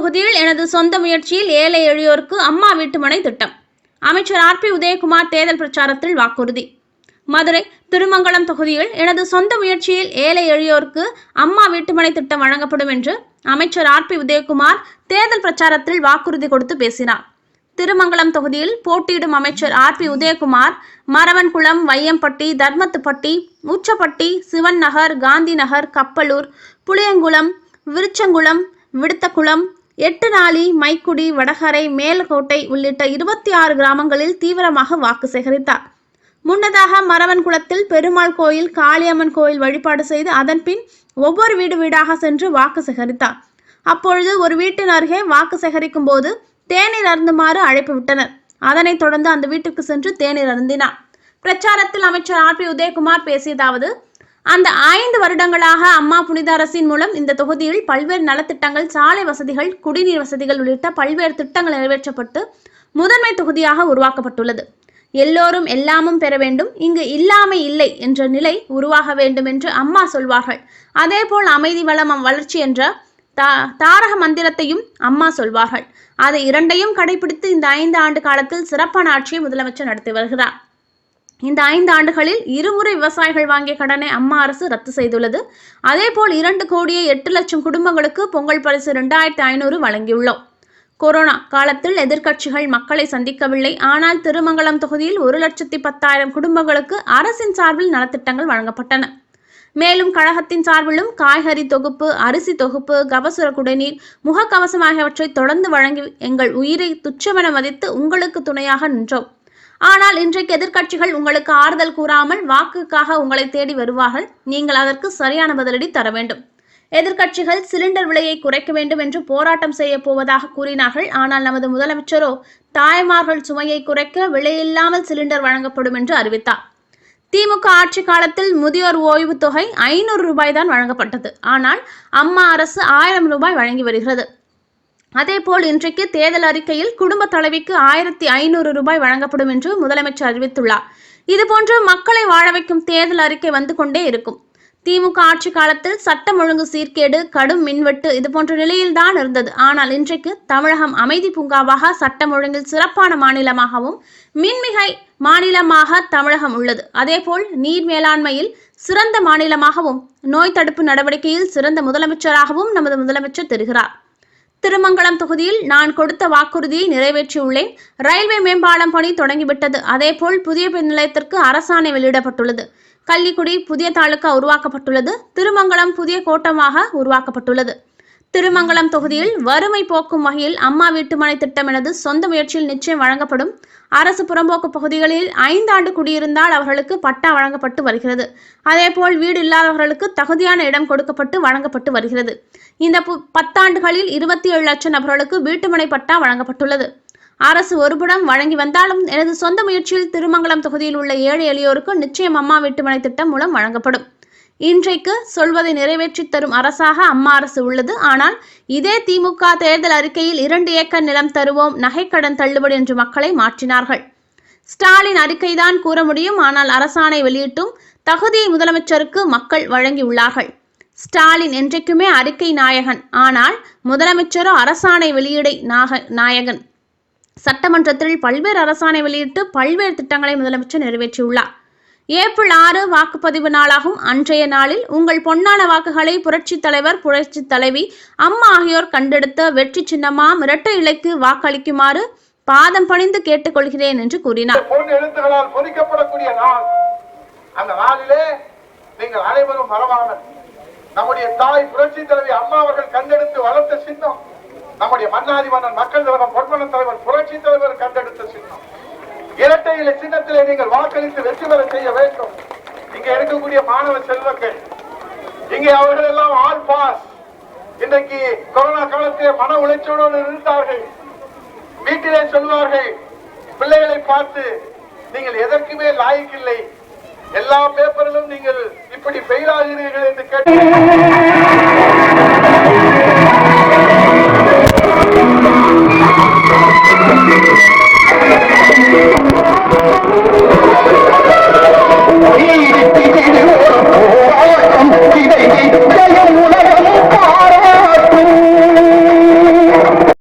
தொகுதியில் எனது சொந்த முயற்சியில் ஏழை எளியோருக்கு அம்மா வீட்டுமனை திட்டம். அமைச்சர் ஆர் பி உதயகுமார் தேர்தல் பிரச்சாரத்தில் வாக்குறுதி. மதுரை திருமங்கலம் தொகுதியில் எனது சொந்த முயற்சியில் ஏழை எளியோருக்கு அம்மா வீட்டுமனை திட்டம் வழங்கப்படும் என்று அமைச்சர் ஆர் பி உதயகுமார் தேர்தல் பிரச்சாரத்தில் வாக்குறுதி கொடுத்து பேசினார். திருமங்கலம் தொகுதியில் போட்டியிடும் அமைச்சர் ஆர் பி உதயகுமார் மரவன்குளம் வையம்பட்டி தர்மத்துப்பட்டி உச்சப்பட்டி சிவன் நகர் காந்தி நகர் கப்பலூர் புளியங்குளம் விருச்சங்குளம் விடுத்தகுளம் எட்டுநாளி மைக்குடி வடகரை மேல்கோட்டை உள்ளிட்ட இருபத்தி ஆறு கிராமங்களில் தீவிரமாக வாக்கு சேகரித்தார். முன்னதாக மரவன்குளத்தில் பெருமாள் கோயில் காளியம்மன் கோயில் வழிபாடு செய்து அதன்பின் ஒவ்வொரு வீடு வீடாக சென்று வாக்கு சேகரித்தார். அப்பொழுது ஒரு வீட்டின் அருகே வாக்கு சேகரிக்கும் போது தேநீர் அருந்துமாறு அழைப்பு விட்டனர். அதனைத் தொடர்ந்து அந்த வீட்டுக்கு சென்று தேநீர் அருந்தினார். பிரச்சாரத்தில் அமைச்சர் ஆர் பி உதயகுமார் பேசியதாவது அந்த ஐந்து வருடங்களாக அம்மா புனித அரசின் மூலம் இந்த தொகுதியில் பல்வேறு நலத்திட்டங்கள் சாலை வசதிகள் குடிநீர் வசதிகள் உள்ளிட்ட பல்வேறு திட்டங்கள் நிறைவேற்றப்பட்டு முதன்மை தொகுதியாக உருவாக்கப்பட்டுள்ளது. எல்லோரும் எல்லாமும் பெற வேண்டும். இங்கு இல்லாமை இல்லை என்ற நிலை உருவாக வேண்டும் என்று அம்மா சொல்வார்கள். அதேபோல் அமைதி வளம் வளர்ச்சி என்ற தா தாரக மந்திரத்தையும் அம்மா சொல்வார்கள். அதை இரண்டையும் கடைபிடித்து இந்த ஐந்து ஆண்டு காலத்தில் சிறப்பான ஆட்சியை முதலமைச்சர் நடத்தி வருகிறார். இந்த ஐந்து ஆண்டுகளில் இருமுறை விவசாயிகள் வாங்கிய கடனை அம்மா அரசு ரத்து செய்துள்ளது. அதேபோல் இரண்டு கோடியே எட்டு லட்சம் குடும்பங்களுக்கு பொங்கல் பரிசு இரண்டாயிரத்தி ஐநூறு வழங்கியுள்ளோம். கொரோனா காலத்தில் எதிர்க்கட்சிகள் மக்களை சந்திக்கவில்லை. ஆனால் திருமங்கலம் தொகுதியில் ஒரு லட்சத்தி பத்தாயிரம் குடும்பங்களுக்கு அரசின் சார்பில் நலத்திட்டங்கள் வழங்கப்பட்டன. மேலும் கழகத்தின் சார்பிலும் காய்கறி தொகுப்பு அரிசி தொகுப்பு கபசுர குடிநீர் முகக்கவசம் ஆகியவற்றை தொடர்ந்து வழங்கி எங்கள் உயிரை துச்சமென மதித்து உங்களுக்கு துணையாக நின்றோம். ஆனால் இன்றைக்கு எதிர்க்கட்சிகள் உங்களுக்கு ஆறுதல் கூறாமல் வாக்குக்காக உங்களை தேடி வருவார்கள். நீங்கள் அதற்கு சரியான பதிலடி தர வேண்டும். எதிர்க்கட்சிகள் சிலிண்டர் விலையை குறைக்க வேண்டும் என்று போராட்டம் செய்ய போவதாக கூறினார்கள். ஆனால் நமது முதலமைச்சரோ தாய்மார்கள் சுமையை குறைக்க விலையில்லாமல் சிலிண்டர் வழங்கப்படும் என்று அறிவித்தார். திமுக ஆட்சி காலத்தில் முதியோர் ஓய்வு தொகை ஐநூறு ரூபாய் தான் வழங்கப்பட்டது. ஆனால் அம்மா அரசு ஆயிரம் ரூபாய் வழங்கி வருகிறது. அதேபோல் இன்றைக்கு தேர்தல் அறிக்கையில் குடும்ப தலைவிக்கு ஆயிரத்தி ஐநூறு ரூபாய் வழங்கப்படும் என்று முதலமைச்சர் அறிவித்துள்ளார். இதுபோன்று மக்களை வாழ வைக்கும் தேர்தல் அறிக்கை வந்து கொண்டே இருக்கும். திமுக ஆட்சி காலத்தில் சட்டம் ஒழுங்கு சீர்கேடு கடும் மின்வெட்டு இது போன்ற நிலையில்தான் இருந்தது. ஆனால் இன்றைக்கு தமிழகம் அமைதி பூங்காவாக சட்டம் ஒழுங்கில் சிறப்பான மாநிலமாகவும் மின்மிகை மாநிலமாக தமிழகம் உள்ளது. அதேபோல் நீர் மேலாண்மையில் சிறந்த மாநிலமாகவும் நோய் தடுப்பு நடவடிக்கையில் சிறந்த முதலமைச்சராகவும் நமது முதலமைச்சர் தெரிகிறார். திருமங்கலம் தொகுதியில் நான் கொடுத்த வாக்குறுதியை நிறைவேற்றியுள்ளேன். ரயில்வே மேம்பாலம் பணி தொடங்கிவிட்டது. அதேபோல் புதிய பெண் நிலையத்திற்கு அரசாணை வெளியிடப்பட்டுள்ளது. கள்ளிக்குடி புதிய தாலுகா உருவாக்கப்பட்டுள்ளது. திருமங்கலம் புதிய கோட்டமாக உருவாக்கப்பட்டுள்ளது. திருமங்கலம் தொகுதியில் வறுமை போக்கும் வகையில் அம்மா வீட்டுமனை திட்டம் எனது சொந்த முயற்சியில் நிச்சயம் வழங்கப்படும். அரசு புறம்போக்கு பகுதிகளில் ஐந்தாண்டு குடியிருந்தால் அவர்களுக்கு பட்டா வழங்கப்பட்டு வருகிறது. அதேபோல் வீடு இல்லாதவர்களுக்கு தகுதியான இடம் கொடுக்கப்பட்டு வழங்கப்பட்டு வருகிறது. இந்த பு- பத்தாண்டுகளில் இருபத்தி ஏழு லட்சம் நபர்களுக்கு வீட்டுமனை பட்டா வழங்கப்பட்டுள்ளது. அரசு ஒருபுடம் வழங்கி வந்தாலும் எனது சொந்த முயற்சியில் திருமங்கலம் தொகுதியில் உள்ள ஏழை எளியோருக்கு நிச்சயம் அம்மா வீட்டுமனை திட்டம் மூலம் வழங்கப்படும். இன்றைக்கு சொல்வதை நிறைவேற்றி தரும் அரசாக அம்மா அரசு உள்ளது. ஆனால் இதே திமுக தேர்தல் அறிக்கையில் இரண்டு ஏக்கர் நிலம் தருவோம் நகைக்கடன் தள்ளுபடி என்று மக்களை மாற்றினார்கள். ஸ்டாலின் அறிக்கைதான் கூற முடியும். ஆனால் அரசாணை வெளியிட்டும் தகுதியை முதலமைச்சருக்கு மக்கள் வழங்கியுள்ளார்கள். ஸ்டாலின் என்றைக்குமே அறிக்கை நாயகன். ஆனால் முதலமைச்சரோ அரசாணை வெளியீடை நாக நாயகன். சட்டமன்றத்தில் பல்வேறு அரசாணை வெளியிட்டு பல்வேறு திட்டங்களை முதலமைச்சர் நிறைவேற்றியுள்ளார். ஏப்ரல் ஆறு வாக்குப்பதிவு நாளாகும். அன்றைய நாளில் உங்கள் பொன்னான வாக்குகளை புரட்சித் தலைவர் புரட்சித் தலைவி அம்மா ஆகியோர் கண்டெடுத்த வெற்றி சின்னமாம் இரட்டை இலைக்கு வாக்களிக்குமாறு பாதம் பணிந்து கேட்டுக்கொள்கிறேன் என்று கூறினார். பொன் எழுத்துகளால் பொறிக்கப்படக்கூடிய நாள். அந்த நாளிலே நீங்கள் அனைவரும் மறவாமல் நம்முடைய தாய் புரட்சி தலைவி அம்மா அவர்கள் கண்டெடுத்து வளர்த்த சின்னம் நம்முடைய மன்னாதி மன்னன் மக்கள் தலைவர் பொன்மன தலைவர் புரட்சி தலைவர் கண்டெடுத்து மாநில சின்னத்திலே நீங்கள் வாக்களித்து வெற்றி பெற செய்ய வேண்டும். இங்க இருக்கக்கூடிய மாணவ செல்வங்கள் இங்கே அவர்கள் எல்லாம் ஆல் பாஸ். இன்றைக்கு கொரோனா காலத்திலே மன உளைச்சலோடு இருந்தார்கள் வீட்டிலே சொல்வார்கள் பிள்ளைகளை பார்த்து நீங்கள் எதற்குமே லாய்க்கில்லை எல்லா பேப்பரிலும் நீங்கள் இப்படி ஃபெயில் ஆகிறீர்கள் என்று கேட்டு